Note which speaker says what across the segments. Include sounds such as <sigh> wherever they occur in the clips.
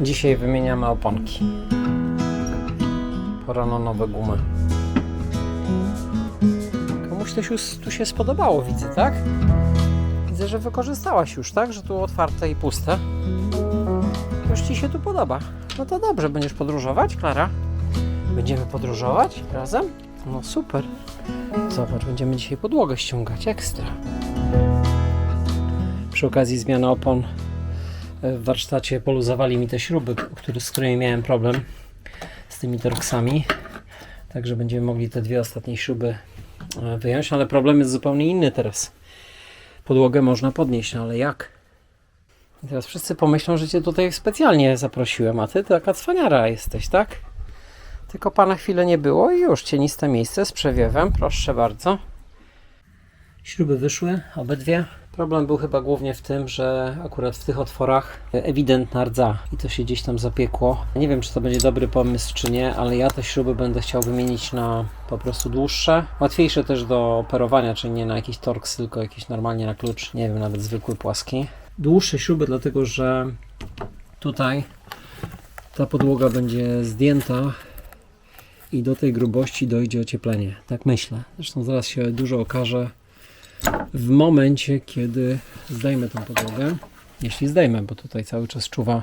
Speaker 1: Dzisiaj wymieniamy oponki. Pora na nowe gumy. Komuś to się, tu się spodobało, widzę, tak? Widzę, że wykorzystałaś już, tak? Że tu otwarte i puste. Już Ci się tu podoba. No to dobrze, będziesz podróżować, Klara? Będziemy podróżować razem? No super. Zobacz, będziemy dzisiaj podłogę ściągać, ekstra. Przy okazji zmiany opon w warsztacie poluzowali mi te śruby, który, z którymi miałem problem z tymi torksami. Także będziemy mogli te dwie ostatnie śruby e, wyjąć, ale problem jest zupełnie inny teraz. Podłogę można podnieść, no ale jak? I teraz wszyscy pomyślą, że Cię tutaj specjalnie zaprosiłem, a Ty taka cwaniara jesteś, tak? Tylko Pana chwilę nie było i już cieniste miejsce z przewiewem, proszę bardzo. Śruby wyszły, obydwie. Problem był chyba głównie w tym, że akurat w tych otworach ewidentna rdza i to się gdzieś tam zapiekło. Nie wiem, czy to będzie dobry pomysł, czy nie, ale ja te śruby będę chciał wymienić na po prostu dłuższe. Łatwiejsze też do operowania, czyli nie na jakiś torx, tylko jakieś normalnie na klucz, nie wiem, nawet zwykły płaski. Dłuższe śruby, dlatego że tutaj ta podłoga będzie zdjęta i do tej grubości dojdzie ocieplenie. Tak myślę. Zresztą zaraz się dużo okaże w momencie, kiedy zdejmę tą podłogę. Jeśli zdejmę, bo tutaj cały czas czuwa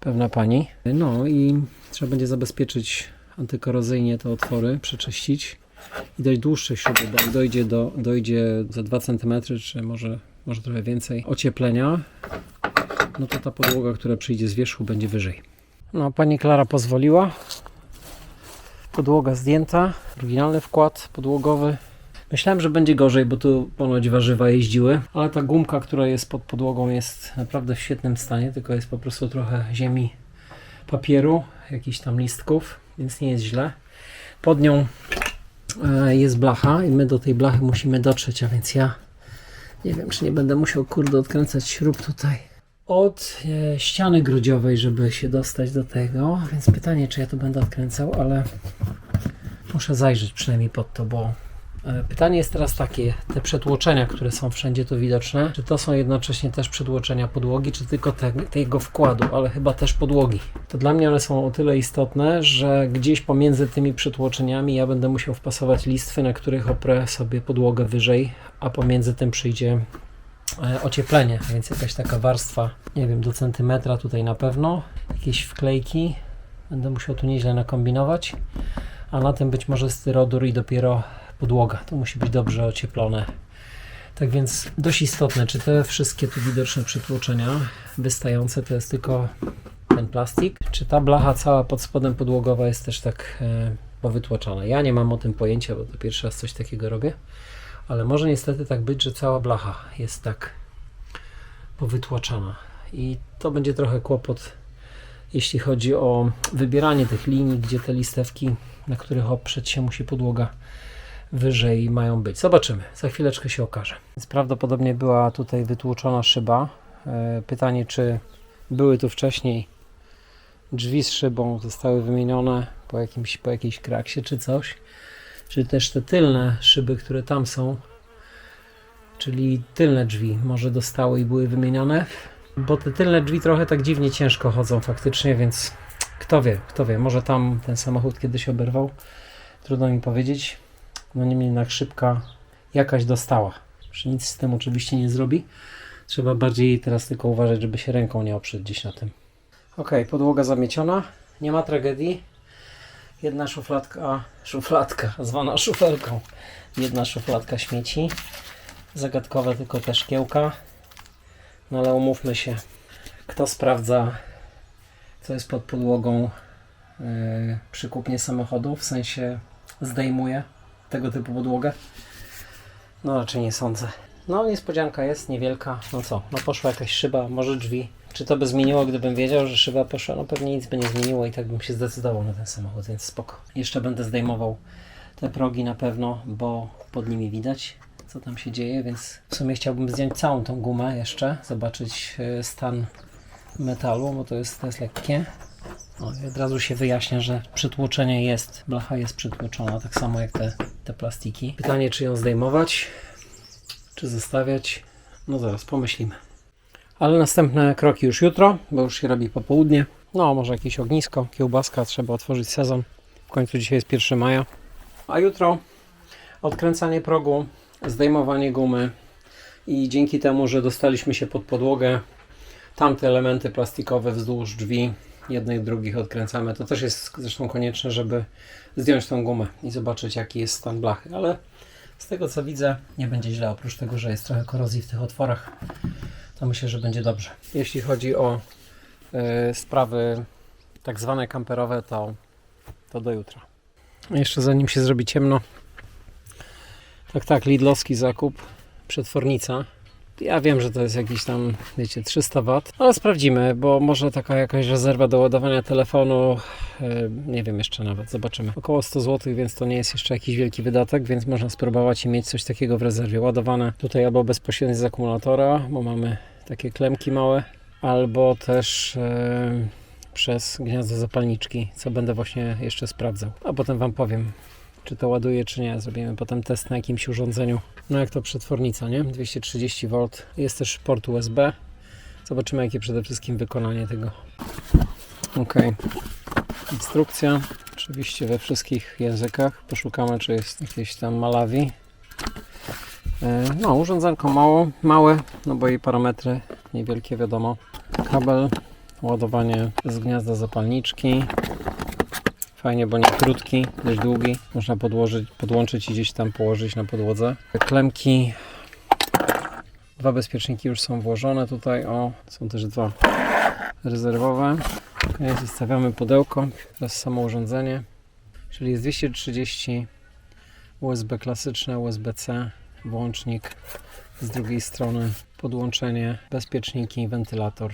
Speaker 1: pewna pani. No i trzeba będzie zabezpieczyć antykorozyjnie te otwory, przeczyścić i dać dłuższe śruby, bo dojdzie, do, dojdzie za 2 cm, czy może, może trochę więcej ocieplenia, no to ta podłoga, która przyjdzie z wierzchu, będzie wyżej. No, pani Klara pozwoliła. Podłoga zdjęta, oryginalny wkład podłogowy. Myślałem, że będzie gorzej, bo tu ponoć warzywa jeździły, ale ta gumka, która jest pod podłogą jest naprawdę w świetnym stanie, tylko jest po prostu trochę ziemi papieru, jakichś tam listków, więc nie jest źle. Pod nią e, jest blacha i my do tej blachy musimy dotrzeć, a więc ja nie wiem, czy nie będę musiał kurde odkręcać śrub tutaj od e, ściany grudziowej, żeby się dostać do tego, więc pytanie, czy ja to będę odkręcał, ale muszę zajrzeć przynajmniej pod to, bo pytanie jest teraz takie, te przetłoczenia, które są wszędzie tu widoczne, czy to są jednocześnie też przetłoczenia podłogi, czy tylko te, tego wkładu, ale chyba też podłogi. To dla mnie one są o tyle istotne, że gdzieś pomiędzy tymi przetłoczeniami ja będę musiał wpasować listwy, na których oprę sobie podłogę wyżej, a pomiędzy tym przyjdzie e, ocieplenie, więc jakaś taka warstwa, nie wiem, do centymetra tutaj na pewno, jakieś wklejki, będę musiał tu nieźle nakombinować, a na tym być może styrodur i dopiero podłoga, to musi być dobrze ocieplone. Tak więc dość istotne, czy te wszystkie tu widoczne przytłoczenia wystające to jest tylko ten plastik, czy ta blacha cała pod spodem podłogowa jest też tak e, powytłaczana. Ja nie mam o tym pojęcia, bo to pierwszy raz coś takiego robię. Ale może niestety tak być, że cała blacha jest tak powytłaczana. I to będzie trochę kłopot, jeśli chodzi o wybieranie tych linii, gdzie te listewki, na których oprzeć się musi podłoga wyżej mają być. Zobaczymy, za chwileczkę się okaże. Więc prawdopodobnie była tutaj wytłuczona szyba. E, Pytanie, czy były tu wcześniej drzwi z szybą, zostały wymienione po, jakimś, po jakiejś kraksie czy coś czy też te tylne szyby, które tam są, czyli tylne drzwi, może dostały i były wymienione, bo te tylne drzwi trochę tak dziwnie ciężko chodzą faktycznie, więc kto wie, kto wie, może tam ten samochód kiedyś oberwał, trudno mi powiedzieć. No niemniej jednak szybka jakaś dostała. Że nic z tym oczywiście nie zrobi. Trzeba bardziej teraz tylko uważać, żeby się ręką nie oprzeć gdzieś na tym. Ok, podłoga zamieciona, nie ma tragedii. Jedna szufladka, szufladka zwana szufelką. Jedna szufladka śmieci. Zagadkowe tylko te szkiełka. No ale umówmy się, kto sprawdza, co jest pod podłogą yy, przy kupnie samochodu, w sensie zdejmuje tego typu podłogę? No raczej nie sądzę. No niespodzianka jest, niewielka. No co, no poszła jakaś szyba, może drzwi. Czy to by zmieniło, gdybym wiedział, że szyba poszła? No pewnie nic by nie zmieniło i tak bym się zdecydował na ten samochód, więc spoko. Jeszcze będę zdejmował te progi na pewno, bo pod nimi widać, co tam się dzieje, więc w sumie chciałbym zdjąć całą tą gumę jeszcze, zobaczyć e, stan metalu, bo to jest, to jest lekkie. O, i od razu się wyjaśnia, że przytłoczenie jest, blacha jest przytłoczona, tak samo jak te, te plastiki. Pytanie, czy ją zdejmować, czy zostawiać? No zaraz pomyślimy. Ale następne kroki już jutro, bo już się robi popołudnie. No, może jakieś ognisko, kiełbaska, trzeba otworzyć sezon. W końcu dzisiaj jest 1 maja. A jutro odkręcanie progu, zdejmowanie gumy i dzięki temu, że dostaliśmy się pod podłogę, tamte elementy plastikowe wzdłuż drzwi, jednych drugich odkręcamy. To też jest zresztą konieczne, żeby zdjąć tą gumę i zobaczyć jaki jest stan blachy, ale z tego co widzę nie będzie źle, oprócz tego, że jest trochę korozji w tych otworach, to myślę, że będzie dobrze. Jeśli chodzi o e, sprawy tak zwane kamperowe, to, to do jutra. Jeszcze zanim się zrobi ciemno, tak, tak, Lidlowski zakup, przetwornica. Ja wiem, że to jest jakiś tam, wiecie, 300 W, ale sprawdzimy, bo może taka jakaś rezerwa do ładowania telefonu, e, nie wiem jeszcze nawet, zobaczymy. Około 100 zł, więc to nie jest jeszcze jakiś wielki wydatek, więc można spróbować i mieć coś takiego w rezerwie ładowane tutaj albo bezpośrednio z akumulatora, bo mamy takie klemki małe, albo też e, przez gniazdo zapalniczki, co będę właśnie jeszcze sprawdzał. A potem Wam powiem, czy to ładuje, czy nie. Zrobimy potem test na jakimś urządzeniu. No jak to przetwornica, nie? 230 V. Jest też port USB. Zobaczymy, jakie przede wszystkim wykonanie tego. Ok. Instrukcja. Oczywiście we wszystkich językach. Poszukamy, czy jest jakieś tam Malawi. E, No, urządzonko mało, małe, no bo jej parametry niewielkie, wiadomo. Kabel, ładowanie z gniazda zapalniczki. Fajnie, bo nie krótki, dość długi. Można podłożyć, podłączyć i gdzieś tam położyć na podłodze. Klemki. Dwa bezpieczniki już są włożone tutaj. O, są też dwa rezerwowe. Ok, zostawiamy pudełko. Teraz samo urządzenie. Czyli jest 230 USB klasyczne, USB-C, włącznik. Z drugiej strony podłączenie, bezpieczniki, wentylator.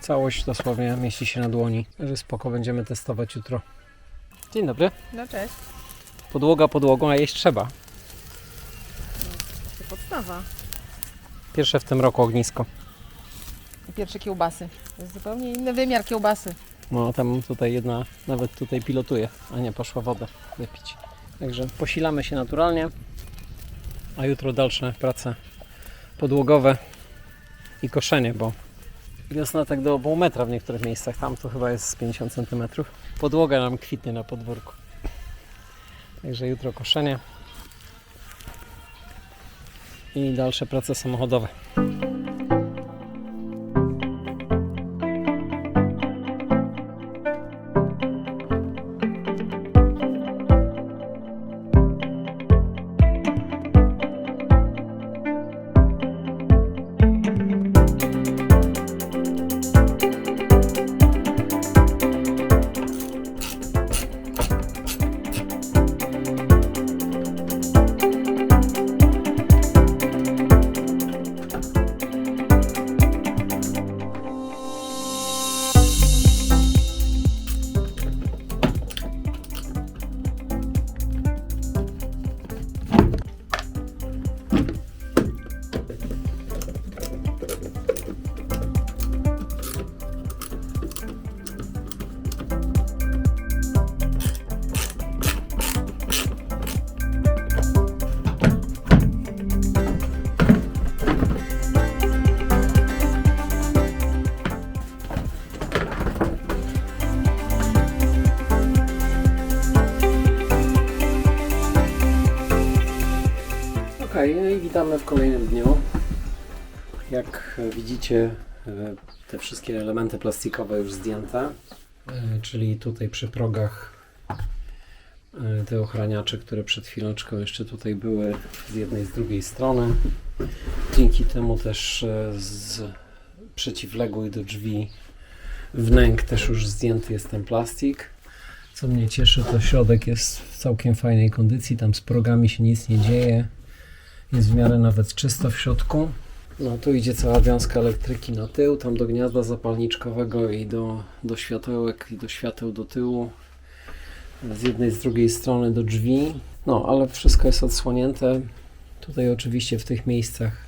Speaker 1: Całość dosłownie mieści się na dłoni. Także spoko, będziemy testować jutro. Dzień dobry.
Speaker 2: No cześć.
Speaker 1: Podłoga podłogą, a jeść trzeba.
Speaker 2: To podstawa.
Speaker 1: Pierwsze w tym roku ognisko.
Speaker 2: I pierwsze kiełbasy. To jest zupełnie inny wymiar kiełbasy.
Speaker 1: No tam tutaj jedna nawet tutaj pilotuje, a nie poszła wodę wypić. Także posilamy się naturalnie, a jutro dalsze prace podłogowe i koszenie, bo wiosna tak do pół metra w niektórych miejscach, tam to chyba jest z 50 cm. Podłoga nam kwitnie na podwórku. Także jutro koszenie i dalsze prace samochodowe. Witamy w kolejnym dniu. Jak widzicie, e, te wszystkie elementy plastikowe już zdjęte, e, czyli tutaj przy progach e, te ochraniacze, które przed chwileczką jeszcze tutaj były z jednej z drugiej strony. Dzięki temu też z przeciwległej do drzwi wnęk też już zdjęty jest ten plastik. Co mnie cieszy, to środek jest w całkiem fajnej kondycji, tam z progami się nic nie dzieje. Jest w miarę nawet czysto w środku. No tu idzie cała wiązka elektryki na tył, tam do gniazda zapalniczkowego i do, do światełek i do świateł do tyłu. Z jednej, z drugiej strony do drzwi. No, ale wszystko jest odsłonięte. Tutaj oczywiście w tych miejscach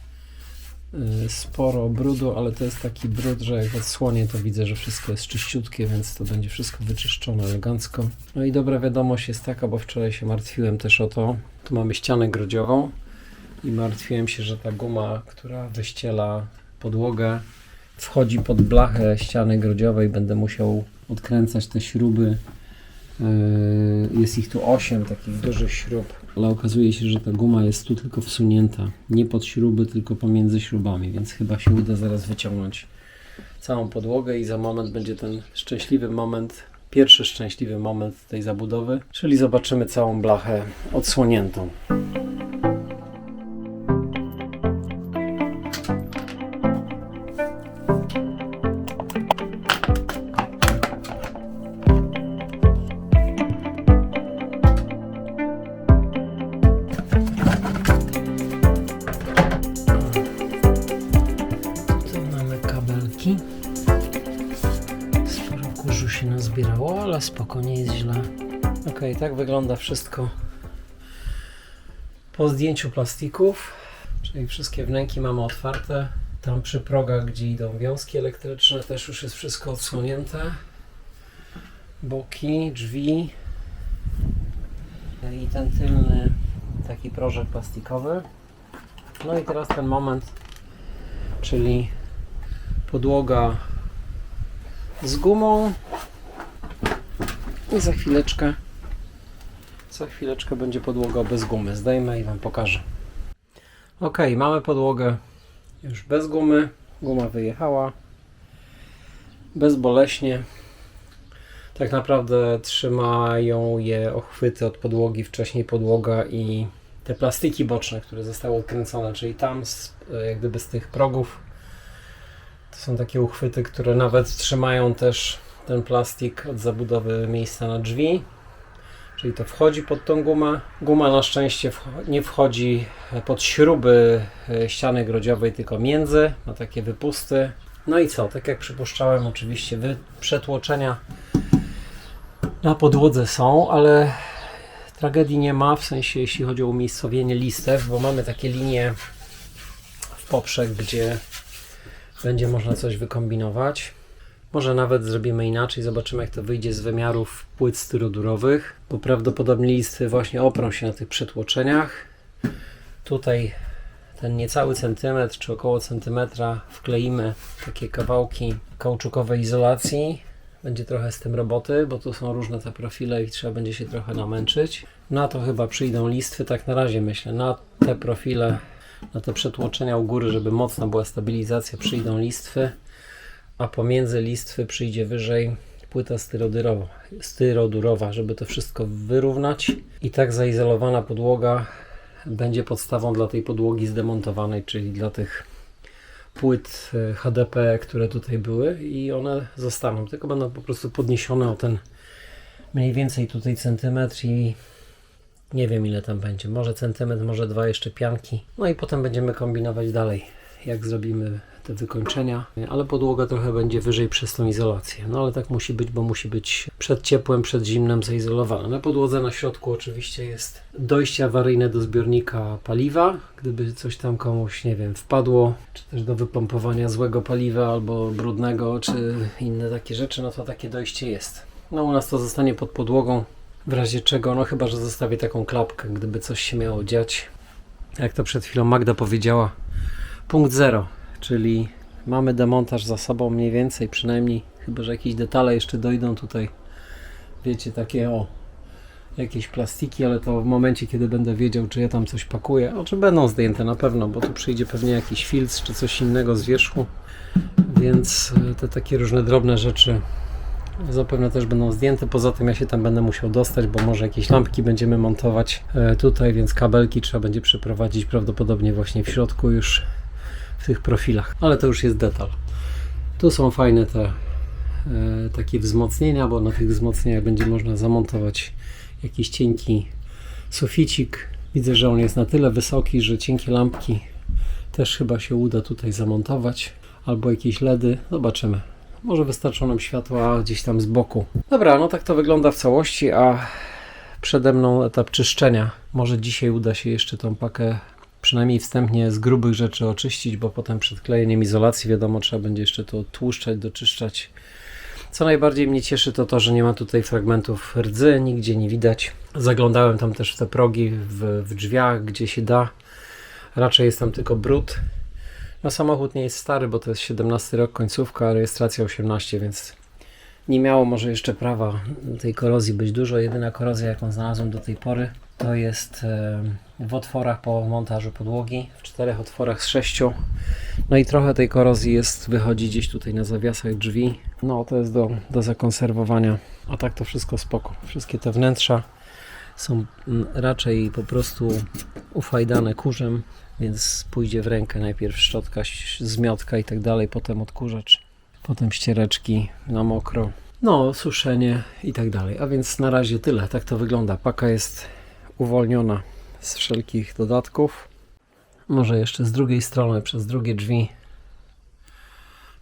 Speaker 1: y, sporo brudu, ale to jest taki brud, że jak odsłonię to widzę, że wszystko jest czyściutkie, więc to będzie wszystko wyczyszczone elegancko. No i dobra wiadomość jest taka, bo wczoraj się martwiłem też o to. Tu mamy ścianę grodziową i martwiłem się, że ta guma, która wyściela podłogę, wchodzi pod blachę ściany grodziowej. Będę musiał odkręcać te śruby. Yy, Jest ich tu 8 takich dużych śrub, ale okazuje się, że ta guma jest tu tylko wsunięta. Nie pod śruby, tylko pomiędzy śrubami, więc chyba się uda zaraz wyciągnąć całą podłogę i za moment będzie ten szczęśliwy moment, pierwszy szczęśliwy moment tej zabudowy, czyli zobaczymy całą blachę odsłoniętą. Kabelki. Sporo kurzu się nazbierało, ale spoko, nie jest źle. Ok, tak wygląda wszystko po zdjęciu plastików. Czyli wszystkie wnęki mamy otwarte. Tam przy progach, gdzie idą wiązki elektryczne, też już jest wszystko odsłonięte. Boki, drzwi i ten tylny taki prożek plastikowy. No i teraz ten moment, czyli podłoga z gumą i za chwileczkę za chwileczkę będzie podłoga bez gumy. Zdejmę i Wam pokażę. Ok, mamy podłogę już bez gumy. Guma wyjechała. Bezboleśnie. Tak naprawdę trzymają je ochwyty od podłogi, wcześniej podłoga i te plastiki boczne, które zostały odkręcone, czyli tam z, jak gdyby z tych progów to są takie uchwyty, które nawet trzymają też ten plastik od zabudowy miejsca na drzwi. Czyli to wchodzi pod tą gumę. Guma na szczęście nie wchodzi pod śruby e, ściany grodziowej, tylko między, ma takie wypusty. No i co? Tak jak przypuszczałem, oczywiście przetłoczenia na podłodze są, ale tragedii nie ma, w sensie jeśli chodzi o umiejscowienie listew, bo mamy takie linie w poprzek, gdzie będzie można coś wykombinować. Może nawet zrobimy inaczej, zobaczymy jak to wyjdzie z wymiarów płyt styrodurowych, bo prawdopodobnie listy właśnie oprą się na tych przetłoczeniach. Tutaj ten niecały centymetr, czy około centymetra wkleimy takie kawałki kauczukowej izolacji. Będzie trochę z tym roboty, bo tu są różne te profile i trzeba będzie się trochę namęczyć. Na to chyba przyjdą listwy, tak na razie myślę. Na te profile, na te przetłoczenia u góry, żeby mocna była stabilizacja, przyjdą listwy a pomiędzy listwy przyjdzie wyżej płyta styrodurowa, styrodurowa, żeby to wszystko wyrównać. I tak zaizolowana podłoga będzie podstawą dla tej podłogi zdemontowanej, czyli dla tych płyt e, HDP, które tutaj były i one zostaną, tylko będą po prostu podniesione o ten mniej więcej tutaj centymetr i nie wiem ile tam będzie, może centymetr, może dwa jeszcze pianki. No i potem będziemy kombinować dalej, jak zrobimy te wykończenia, ale podłoga trochę będzie wyżej przez tą izolację. No ale tak musi być, bo musi być przed ciepłem, przed zimnem zaizolowana. Na podłodze na środku oczywiście jest dojście awaryjne do zbiornika paliwa, gdyby coś tam komuś, nie wiem, wpadło, czy też do wypompowania złego paliwa albo brudnego, czy inne takie rzeczy, no to takie dojście jest. No u nas to zostanie pod podłogą, w razie czego, no chyba, że zostawię taką klapkę, gdyby coś się miało dziać. Jak to przed chwilą Magda powiedziała, punkt zero, czyli mamy demontaż za sobą mniej więcej, przynajmniej, chyba że jakieś detale jeszcze dojdą tutaj, wiecie, takie o, jakieś plastiki, ale to w momencie, kiedy będę wiedział, czy ja tam coś pakuję, o czy będą zdjęte na pewno, bo tu przyjdzie pewnie jakiś filtr, czy coś innego z wierzchu, więc e, te takie różne drobne rzeczy zapewne też będą zdjęte. Poza tym ja się tam będę musiał dostać, bo może jakieś lampki będziemy montować e, tutaj, więc kabelki trzeba będzie przeprowadzić prawdopodobnie właśnie w środku już w tych profilach, ale to już jest detal. Tu są fajne te e, takie wzmocnienia, bo na tych wzmocnieniach będzie można zamontować jakiś cienki suficik. Widzę, że on jest na tyle wysoki, że cienkie lampki też chyba się uda tutaj zamontować, albo jakieś LEDy. Zobaczymy. Może wystarczą nam światła gdzieś tam z boku. Dobra, no tak to wygląda w całości, a przede mną etap czyszczenia. Może dzisiaj uda się jeszcze tą pakę przynajmniej wstępnie z grubych rzeczy oczyścić, bo potem przed klejeniem izolacji wiadomo trzeba będzie jeszcze to tłuszczać, doczyszczać. Co najbardziej mnie cieszy to to, że nie ma tutaj fragmentów rdzy, nigdzie nie widać. Zaglądałem tam też w te progi w, w drzwiach, gdzie się da. Raczej jest tam tylko brud. No samochód nie jest stary, bo to jest 17 rok, końcówka, a rejestracja 18, więc Nie miało może jeszcze prawa tej korozji być dużo. Jedyna korozja, jaką znalazłem do tej pory, to jest w otworach po montażu podłogi, w czterech otworach z sześciu. No i trochę tej korozji jest, wychodzi gdzieś tutaj na zawiasach drzwi. No to jest do, do zakonserwowania. A tak to wszystko spoko. Wszystkie te wnętrza są mm, raczej po prostu ufajdane kurzem, więc pójdzie w rękę najpierw szczotka, zmiotka i tak dalej, potem odkurzacz, potem ściereczki na mokro, no suszenie i tak dalej. A więc na razie tyle, tak to wygląda. Paka jest uwolniona z wszelkich dodatków. Może jeszcze z drugiej strony, przez drugie drzwi.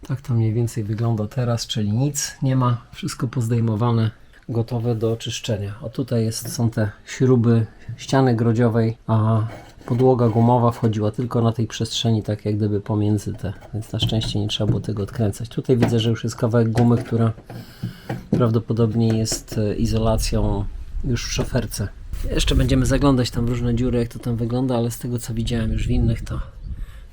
Speaker 1: Tak to mniej więcej wygląda teraz, czyli nic nie ma, wszystko pozdejmowane, gotowe do czyszczenia. O tutaj jest, są te śruby ściany grodziowej, a podłoga gumowa wchodziła tylko na tej przestrzeni, tak jak gdyby pomiędzy te, więc na szczęście nie trzeba było tego odkręcać. Tutaj widzę, że już jest kawałek gumy, która prawdopodobnie jest e, izolacją już w szoferce. Jeszcze będziemy zaglądać tam w różne dziury, jak to tam wygląda, ale z tego co widziałem już w innych, to,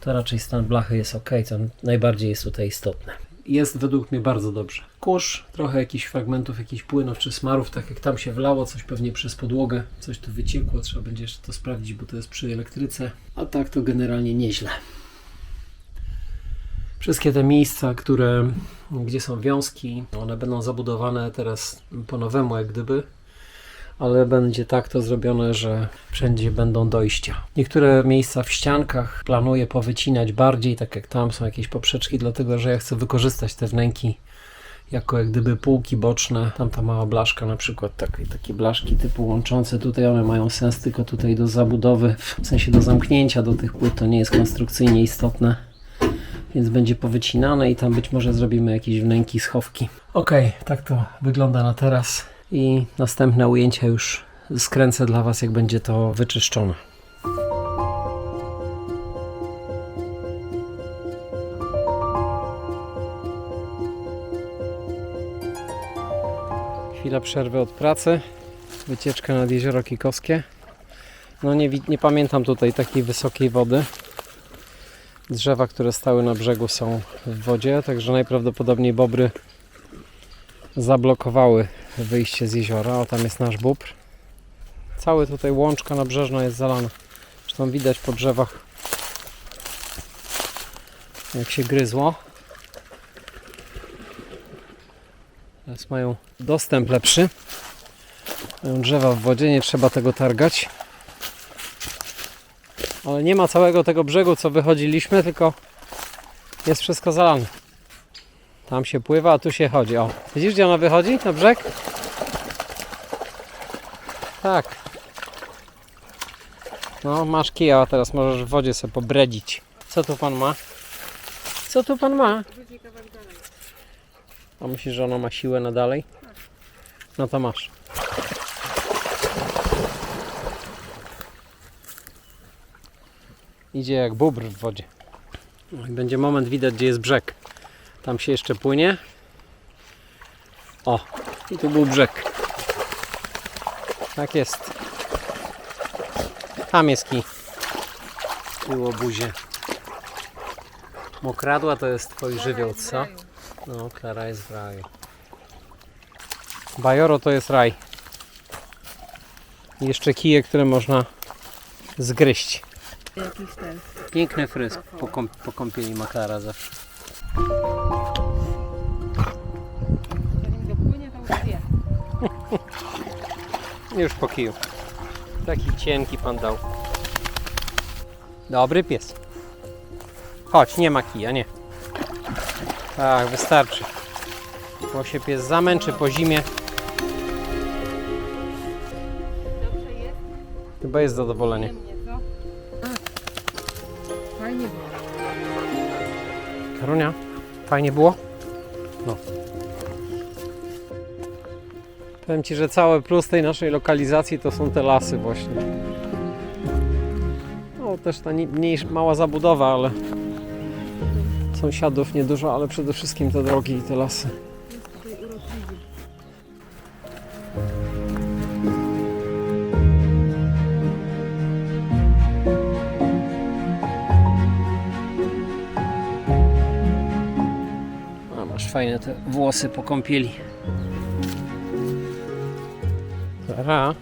Speaker 1: to raczej stan blachy jest ok, co najbardziej jest tutaj istotne. Jest według mnie bardzo dobrze. Kurz, trochę jakichś fragmentów, jakichś płynów czy smarów, tak jak tam się wlało, coś pewnie przez podłogę, coś tu wyciekło, trzeba będzie jeszcze to sprawdzić, bo to jest przy elektryce, a tak to generalnie nieźle. Wszystkie te miejsca, które, gdzie są wiązki, one będą zabudowane teraz po nowemu, jak gdyby, ale będzie tak to zrobione, że wszędzie będą dojścia. Niektóre miejsca w ściankach planuję powycinać bardziej, tak jak tam są jakieś poprzeczki, dlatego że ja chcę wykorzystać te wnęki jako jak gdyby półki boczne. Tam ta mała blaszka na przykład, takie, takie blaszki typu łączące tutaj, one mają sens tylko tutaj do zabudowy, w sensie do zamknięcia do tych płyt, to nie jest konstrukcyjnie istotne więc będzie powycinane i tam być może zrobimy jakieś wnęki, schowki. Ok, tak to wygląda na teraz i następne ujęcia już skręcę dla Was, jak będzie to wyczyszczone. Chwila przerwy od pracy. Wycieczka nad Jezioro Kikowskie. No nie, nie pamiętam tutaj takiej wysokiej wody. Drzewa, które stały na brzegu są w wodzie, także najprawdopodobniej bobry zablokowały wyjście z jeziora. O, tam jest nasz bóbr. Cały tutaj łączka nabrzeżna jest zalana. Zresztą widać po drzewach jak się gryzło. Teraz mają dostęp lepszy. Mają drzewa w wodzie, nie trzeba tego targać. Ale nie ma całego tego brzegu, co wychodziliśmy, tylko jest wszystko zalane. Tam się pływa, a tu się chodzi. O, widzisz gdzie ona wychodzi? Na brzeg? Tak. No, masz kija, a teraz możesz w wodzie sobie pobredzić. Co tu pan ma? Co tu pan ma? A myślisz, że ona ma siłę na dalej? No to masz. Idzie jak bóbr w wodzie. No będzie moment widać, gdzie jest brzeg. Tam się jeszcze płynie. O, i tu był brzeg. Tak jest. Tam jest kij. Było buzie. Mokradła to jest twój żywioł, co? No, Klara jest w raju. Bajoro to jest raj. I jeszcze kije, które można zgryźć.
Speaker 2: Jakiś ten.
Speaker 1: Piękny fryz po, kąp- po kąpieli ma Klara zawsze.
Speaker 2: Już
Speaker 1: po kiju. Taki cienki pan dał. Dobry pies. Chodź, nie ma kija, nie. Tak, wystarczy. Bo się pies zamęczy po zimie.
Speaker 2: Dobrze jest?
Speaker 1: Chyba jest zadowolenie.
Speaker 2: Co? Fajnie było.
Speaker 1: Karunia, fajnie było? No. Powiem Ci, że cały plus tej naszej lokalizacji to są te lasy właśnie. No też ta ni- mniejsza, mała zabudowa, ale sąsiadów niedużo, ale przede wszystkim te drogi i te lasy. A masz fajne te włosy po kąpieli. Klara,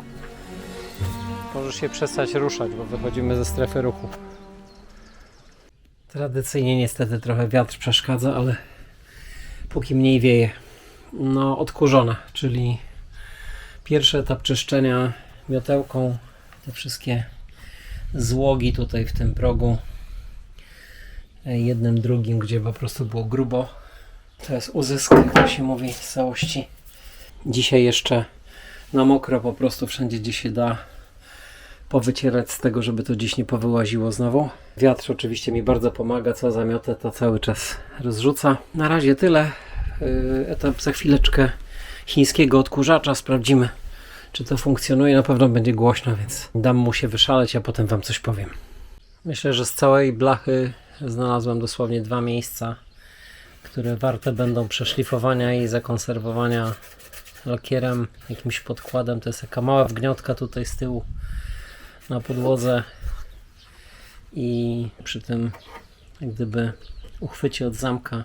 Speaker 1: możesz się przestać ruszać, bo wychodzimy ze strefy ruchu. Tradycyjnie niestety trochę wiatr przeszkadza, ale póki mniej wieje. No, odkurzona, czyli pierwszy etap czyszczenia miotełką, te wszystkie złogi tutaj w tym progu, jednym, drugim, gdzie po prostu było grubo. To jest uzysk, jak to się mówi, z całości. Dzisiaj jeszcze na mokro po prostu wszędzie, gdzie się da powycierać z tego, żeby to dziś nie powyłaziło znowu. Wiatr oczywiście mi bardzo pomaga, co zamiotę to cały czas rozrzuca. Na razie tyle. Yy, Etap za chwileczkę chińskiego odkurzacza. Sprawdzimy, czy to funkcjonuje. Na pewno będzie głośno, więc dam mu się wyszaleć, a potem Wam coś powiem. Myślę, że z całej blachy znalazłem dosłownie dwa miejsca, które warte będą przeszlifowania i zakonserwowania lakierem, jakimś podkładem. To jest taka mała wgniotka tutaj z tyłu na podłodze i przy tym jak gdyby uchwycie od zamka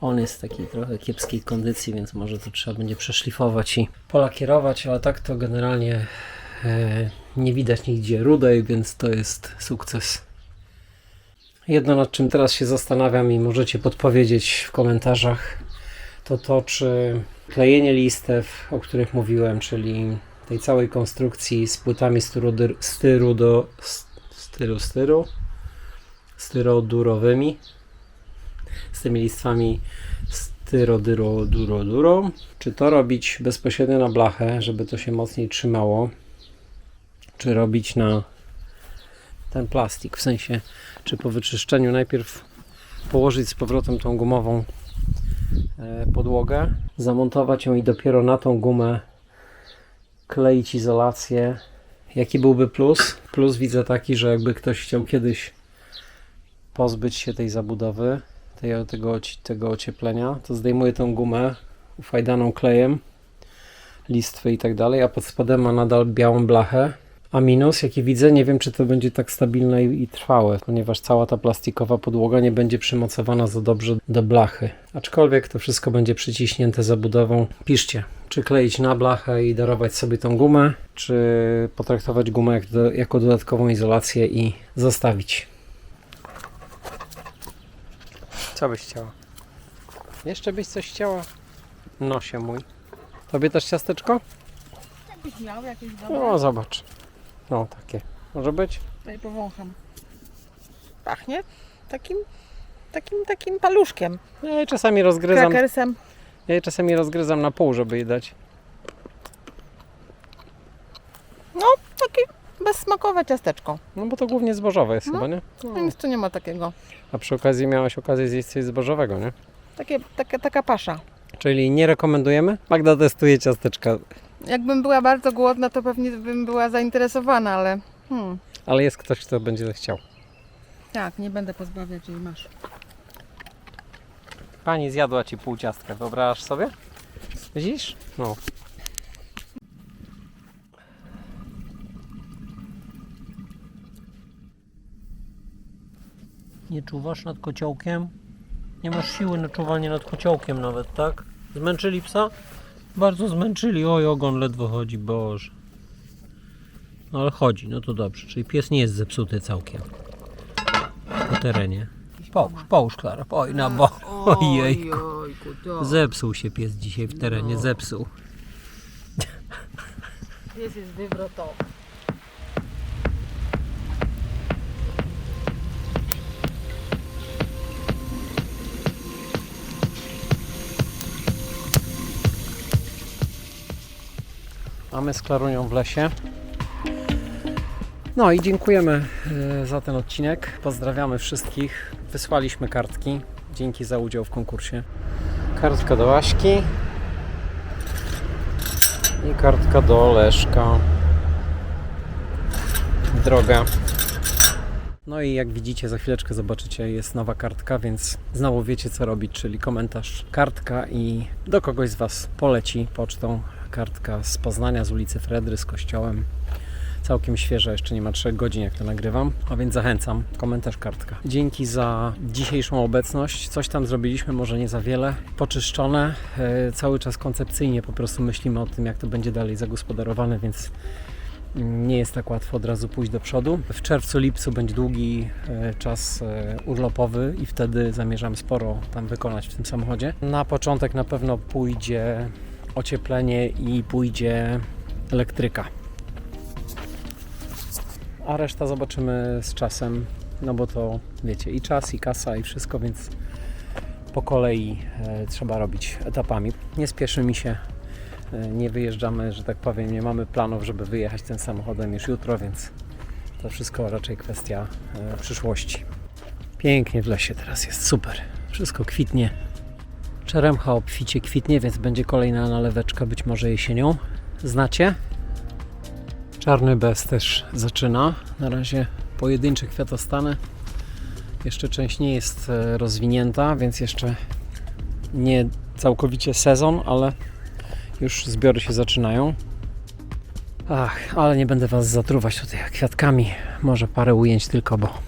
Speaker 1: on jest w takiej trochę kiepskiej kondycji, więc może to trzeba będzie przeszlifować i polakierować, ale tak to generalnie e, nie widać nigdzie rudej, więc to jest sukces. Jedno nad czym teraz się zastanawiam i możecie podpowiedzieć w komentarzach, to to, czy klejenie listew, o których mówiłem, czyli tej całej konstrukcji z płytami styrodyr, styru do styru, styru, styrodurowymi, z tymi listwami styrodyro, duro, duro, czy to robić bezpośrednio na blachę, żeby to się mocniej trzymało, czy robić na ten plastik, w sensie, czy po wyczyszczeniu najpierw położyć z powrotem tą gumową podłogę, zamontować ją i dopiero na tą gumę kleić izolację. Jaki byłby plus? Plus widzę taki, że jakby ktoś chciał kiedyś pozbyć się tej zabudowy, tej, tego, tego ocieplenia, to zdejmuje tą gumę ufajdaną klejem, listwy i tak dalej, a pod spodem ma nadal białą blachę. A minus, jaki widzę, nie wiem czy to będzie tak stabilne i, i trwałe, ponieważ cała ta plastikowa podłoga nie będzie przymocowana za dobrze do blachy. Aczkolwiek to wszystko będzie przyciśnięte zabudową. Piszcie, czy kleić na blachę i darować sobie tą gumę, czy potraktować gumę jak do, jako dodatkową izolację i zostawić. Co byś chciała? Jeszcze byś coś chciała? Nosie mój. Tobie też ciasteczko?
Speaker 2: Jakbyś miał jakieś dobre,
Speaker 1: No, zobacz. No, takie. Może być?
Speaker 2: tutaj powącham. Pachnie takim, takim, takim paluszkiem.
Speaker 1: Ja je czasami rozgryzam.
Speaker 2: Krakersem.
Speaker 1: Ja je czasami rozgryzam na pół, żeby je dać.
Speaker 2: No, takie bezsmakowe ciasteczko.
Speaker 1: No bo to głównie zbożowe jest
Speaker 2: No.
Speaker 1: chyba, nie?
Speaker 2: No. Nic tu nie ma takiego.
Speaker 1: A przy okazji miałaś okazję zjeść coś zbożowego, nie?
Speaker 2: Takie, taka, taka pasza.
Speaker 1: Czyli nie rekomendujemy? Magda testuje ciasteczka,
Speaker 2: Jakbym była bardzo głodna, to pewnie bym była zainteresowana, ale hmm,
Speaker 1: ale jest ktoś, kto będzie chciał.
Speaker 2: tak, nie będę pozbawiać jej masz.
Speaker 1: Pani zjadła ci pół ciastka, wyobrażasz sobie? Widzisz? No. Nie czuwasz nad kociołkiem? Nie masz siły na czuwanie nad kociołkiem nawet, tak? Zmęczyli psa? Bardzo zmęczyli. Oj, ogon ledwo chodzi, boże. No ale chodzi, no to dobrze. Czyli pies nie jest zepsuty całkiem. Po terenie. Połóż, połóż Klara. Oj, na bo. <laughs> Ojejku. Zepsuł się pies dzisiaj w terenie, zepsuł.
Speaker 2: Pies jest wywrotowy.
Speaker 1: Mamy z Klarunią w lesie. No i dziękujemy e, za ten odcinek. Pozdrawiamy wszystkich. Wysłaliśmy kartki. Dzięki za udział w konkursie. Kartka do Aśki. I kartka do Leszka. Droga. No i jak widzicie, za chwileczkę zobaczycie, jest nowa kartka, więc znowu wiecie co robić, czyli komentarz, kartka i do kogoś z Was poleci pocztą kartka z Poznania, z ulicy Fredry, z kościołem. całkiem świeża, jeszcze nie ma 3 godzin jak to nagrywam, a więc zachęcam, komentarz kartka. Dzięki za dzisiejszą obecność, coś tam zrobiliśmy, może nie za wiele, poczyszczone, e, cały czas koncepcyjnie po prostu myślimy o tym, jak to będzie dalej zagospodarowane, więc nie jest tak łatwo od razu pójść do przodu. W czerwcu, lipcu będzie długi e, czas e, urlopowy i wtedy zamierzam sporo tam wykonać w tym samochodzie. Na początek na pewno pójdzie ocieplenie i pójdzie elektryka. A reszta zobaczymy z czasem, no bo to wiecie, i czas, i kasa, i wszystko, więc po kolei e, trzeba robić etapami. Nie spieszy mi się, e, nie wyjeżdżamy, że tak powiem, nie mamy planów, żeby wyjechać tym samochodem już jutro, więc to wszystko raczej kwestia e, przyszłości. Pięknie w lesie teraz jest, super. Wszystko kwitnie. Czeremcha obficie kwitnie, więc będzie kolejna naleweczka, być może jesienią. Znacie? Czarny bez też zaczyna. Na razie pojedyncze kwiatostany. Jeszcze część nie jest e, rozwinięta, więc jeszcze nie całkowicie sezon, ale już zbiory się zaczynają. Ach, ale nie będę Was zatruwać tutaj kwiatkami. Może parę ujęć tylko, bo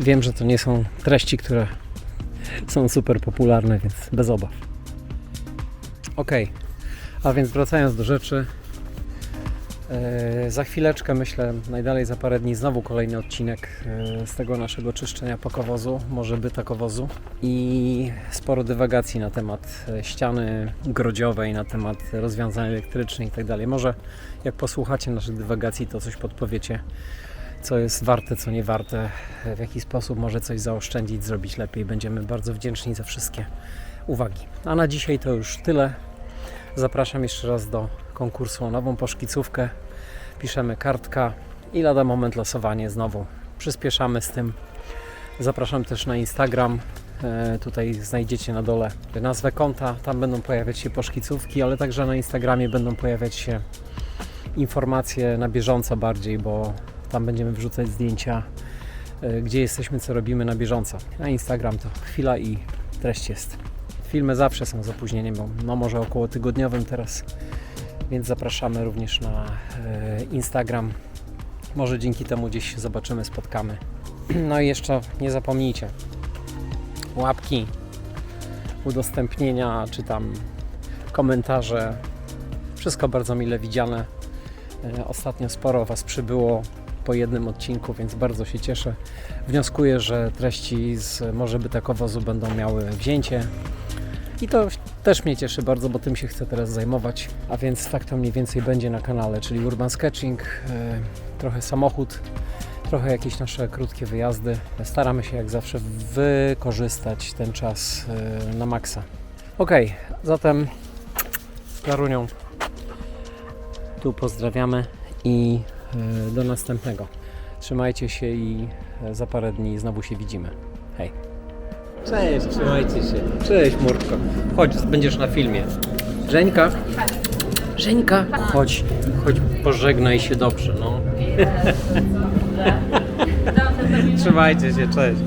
Speaker 1: wiem, że to nie są treści, które są super popularne, więc bez obaw. Ok, a więc wracając do rzeczy. e, za chwileczkę, myślę, najdalej za parę dni znowu kolejny odcinek e, z tego naszego czyszczenia pakowozu, może bytakowozu i sporo dywagacji na temat e, ściany grodziowej, na temat rozwiązań elektrycznych i tak dalej. Może jak posłuchacie naszych dywagacji, to coś podpowiecie, co jest warte, co nie warte, w jaki sposób może coś zaoszczędzić, zrobić lepiej. Będziemy bardzo wdzięczni za wszystkie uwagi. A na dzisiaj to już tyle. Zapraszam jeszcze raz do konkursu o nową poszkicówkę. Piszemy kartka i lada moment losowanie znowu. Przyspieszamy z tym. Zapraszam też na Instagram. E, Tutaj znajdziecie na dole nazwę konta. Tam będą pojawiać się poszkicówki, ale także na Instagramie będą pojawiać się informacje na bieżąco bardziej, bo tam będziemy wrzucać zdjęcia, e, gdzie jesteśmy, co robimy na bieżąco. A Instagram to chwila i treść jest. Filmy zawsze są z opóźnieniem, bo no może około tygodniowym teraz, więc zapraszamy również na e, Instagram. Może dzięki temu gdzieś się zobaczymy, spotkamy. <clears throat> No i jeszcze nie zapomnijcie łapki, udostępnienia, czy tam komentarze. Wszystko bardzo mile widziane. E, Ostatnio sporo Was przybyło po jednym odcinku, więc bardzo się cieszę. Wnioskuję, że treści z Może Bytakowozu będą miały wzięcie. I to też mnie cieszy bardzo, bo tym się chcę teraz zajmować. A więc tak to mniej więcej będzie na kanale, czyli Urban Sketching, e, trochę samochód, trochę jakieś nasze krótkie wyjazdy. Staramy się jak zawsze wykorzystać ten czas e, na maksa. Ok, zatem z tu pozdrawiamy i do następnego. Trzymajcie się i e, za parę dni znowu się widzimy. Hej. Cześć, trzymajcie się. Cześć Murtko. Chodź, będziesz na filmie. Żeńka. Żeńka. Chodź, chodź pożegnaj się dobrze, no. <laughs> Trzymajcie się, cześć.